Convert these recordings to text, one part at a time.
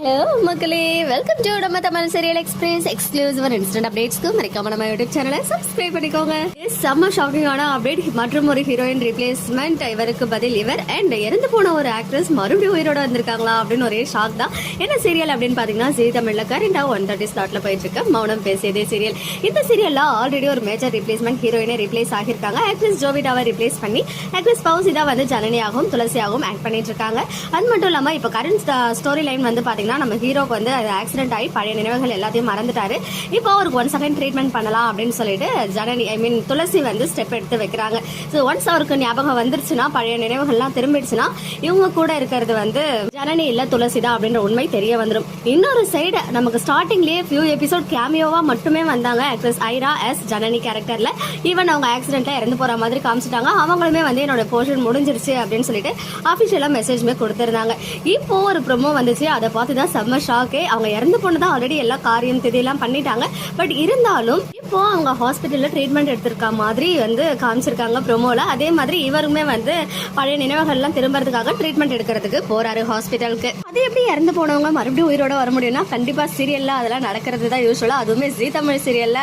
Hello மக்களே. Welcome to நம்ம Tamil serial express exclusive instant அப்டேட்ஸ்க்கு மறக்காம நம்ம யூடியூப் சேனலை சப்ஸ்கிரைப் பண்ணிக்கோங்க. செம்ம ஷாக்கிங்கான அப்டேட் மற்றும் ஒரு ஹீரோயின் ரீப்ளேஸ்மெண்ட் இவருக்கு பதில் இவர் அண்ட் இறந்து போன ஒரு ஆக்ட்ரஸ் மறுபடியும் உயிரோட வந்திருக்காங்களா அப்படின்னு ஒரே ஷாக் தான். என்ன சீரியல் அப்படின்னு பாத்தீங்கன்னா ஜி தமிழ்ல கரண்டா ஒன் தேர்ட்டி ஸ்லாட்ல போயிட்டு இருக்க. மௌனம் பேசியதே சீரியல் இந்த சீரியல்ல ஆல்ரெடி ஒரு மேஜர் ரீப்ளேஸ்மெண்ட் ஹீரோயினை ரீப்ளேஸ் ஆகியிருக்காங்க. ஆக்ட்ரஸ் ஜோவிடாவை ரீப்ளேஸ் பண்ணி ஆக்ட்ரஸ் பவுசிதா வந்து ஜனனியாகவும் துளசியாகவும் ஆக்ட் பண்ணிட்டு இருக்காங்க. அது மட்டும் இல்லாம இப்ப கரண்ட் ஸ்டோரி லைன் வந்து பார்த்தீங்கன்னா நம்ம ஹீரோக்கு வந்து ஆக்சிடென்ட் ஆகி பழைய நினைவுகள் எல்லாத்தையும் மறந்துட்டாரு. இப்போ அவருக்கு ஒன் செகண்ட் ட்ரீட்மெண்ட் பண்ணலாம் அப்படின்னு சொல்லிட்டு ஜனனி ஐ மீன் துளசி வந்து ஸ்டெப் எடுத்து வைக்கிறாங்க. ஸோ ஒன்ஸ் அவருக்கு ஞாபகம் வந்துருச்சுன்னா பழைய நினைவுகள்லாம் திரும்பிடுச்சுன்னா இவங்க கூட இருக்கிறது வந்து ஜனனி இல்லை துளசி தான் அப்படின்ற உண்மை தெரிய வந்துடும் இன்னொரு சைடு நமக்கு ஸ்டார்டிங்லேயே ஃபியூ எபிசோட் கேமியோவா மட்டுமே வந்தாங்க ஆக்ட்ரஸ் ஐரா எஸ் ஜனனி கேரக்டர்ல ஈவன் அவங்க ஆக்சிடென்ட்டில் இறந்து போற மாதிரி காமிச்சிட்டாங்க. அவங்களுமே வந்து என்னோட போர்ஷன் முடிஞ்சிருச்சு அப்படின்னு சொல்லிட்டு அபிஷியலா மெசேஜ்மே கொடுத்துருந்தாங்க. இப்போ ஒரு ப்ரொமோ வந்துச்சு அதை பார்த்து தான் செம்ம ஷாக்கே அவங்க இறந்து போனதான் ஆல்ரெடி எல்லா காரியம் திதியெல்லாம் பண்ணிட்டாங்க. பட் இருந்தாலும் இப்போ அவங்க ஹாஸ்பிட்டல்ல ட்ரீட்மெண்ட் எடுத்திருக்க மாதிரி வந்து காமிச்சிருக்காங்க ப்ரோமோல அதே மாதிரி இவருமே வந்து பழைய நினைவுகள்லாம் திரும்புறதுக்காக ட்ரீட்மெண்ட் எடுக்கிறதுக்கு போறாரு ஹாஸ்பிட்டலுக்கு அது எப்படி இறந்து போனவங்க மறுபடியும் உயிரோட வர முடியும்னா கண்டிப்பா சீரியல்ல அதெல்லாம் நடக்கிறது தான் யூஸ்வலா அதுவுமே ஜி தமிழ் சீரியல்ல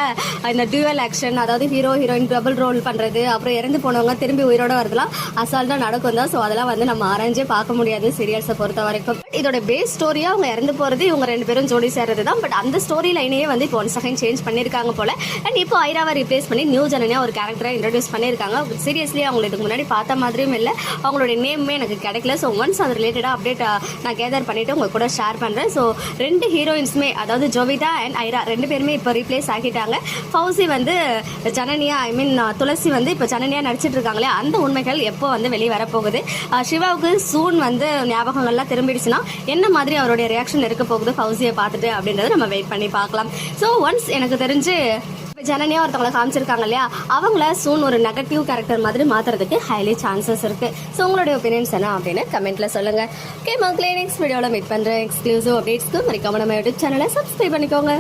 இந்த டியூவல் ஆக்ஷன் அதாவது ஹீரோ ஹீரோயின் டபுள் ரோல் பண்றது அப்புறம் இறந்து போனவங்க திரும்பி உயிரோட வரதுலாம் தான் நடக்கும் தான். ஸோ அதெல்லாம் வந்து நம்ம ஆராய்ஞ்சே பார்க்க முடியாது சீரியல்ஸை பொறுத்த வரைக்கும் இதோட பேஸ் ஸ்டோரியா அவங்க இறந்து போறது இவங்க ரெண்டு பேரும் ஜோடி சேர்றது தான் பட் அந்த ஸ்டோரி லைனையே வந்து இப்போ ஒன் செகண்ட் சேஞ்ச் பண்ணிருக்காங்க போல. அண்ட் இப்போ ஐராவை ரிப்ளேஸ் பண்ணி நியூ ஜனனியா ஒரு கேரக்டரை இன்ட்ரடியூஸ் பண்ணியிருக்காங்க. சீரியஸ்லி அவங்க இதுக்கு முன்னாடி பார்த்த மாதிரியும் இல்லை. அவங்களுடைய நேமுமே எனக்கு கிடைக்கல. ஸோ ஒன்ஸ் அது ரிலேட்டடாக அப்டேட் நான் கேதர் பண்ணிட்டு உங்க கூட ஷேர் பண்றேன். ஸோ ரெண்டு ஹீரோயின்ஸுமே அதாவது ஜோவிதா அண்ட் ஐரா ரெண்டு பேருமே இப்போ ரீப்ளேஸ் ஆகிட்டாங்க. ஃபவுசி வந்து ஜனனியா ஐ மீன் துளசி வந்து இப்போ ஜனனியா நடிச்சிட்டு இருக்காங்களே அந்த உண்மைகள் எப்போ வந்து வெளியே வரப்போகுது சிவாவுக்கு சூன் வந்து ஞாபகங்கள்லாம் திரும்பிடுச்சுன்னா என்ன மாதிரி அவருடைய ரியாக்ஷன் இருக்க போகுது. ஃபவுசியை பார்த்துட்டு அப்படின்றத நம்ம வெயிட் பண்ணி பார்க்கலாம். ஸோ ஒன்ஸ் எனக்கு தெரிஞ்சு இப்போ ஜனனியா ஒருத்தவங்களை காமிச்சிருக்காங்க இல்லையா? அவங்கள சூன் ஒரு நெகட்டிவ் கேரக்டர் மாதிரி மாத்துறதுக்கு ஹைலி சான்சஸ் இருக்கு. ஸோ உங்களுடைய ஒப்பீனியன்ஸ் என்ன அப்படின்னு கமெண்ட்ல சொல்லுங்க. ஓகே மக்களே நெக்ஸ்ட் வீடியோவில் மீட் பண்ணுறேன் எக்ஸ்க்ளூசிவ் அப்டேட்ஸ்க்கு மறக்காம நம்ம யூடியூப் சேனலை சப்ஸ்கிரைப் பண்ணிக்கோங்க.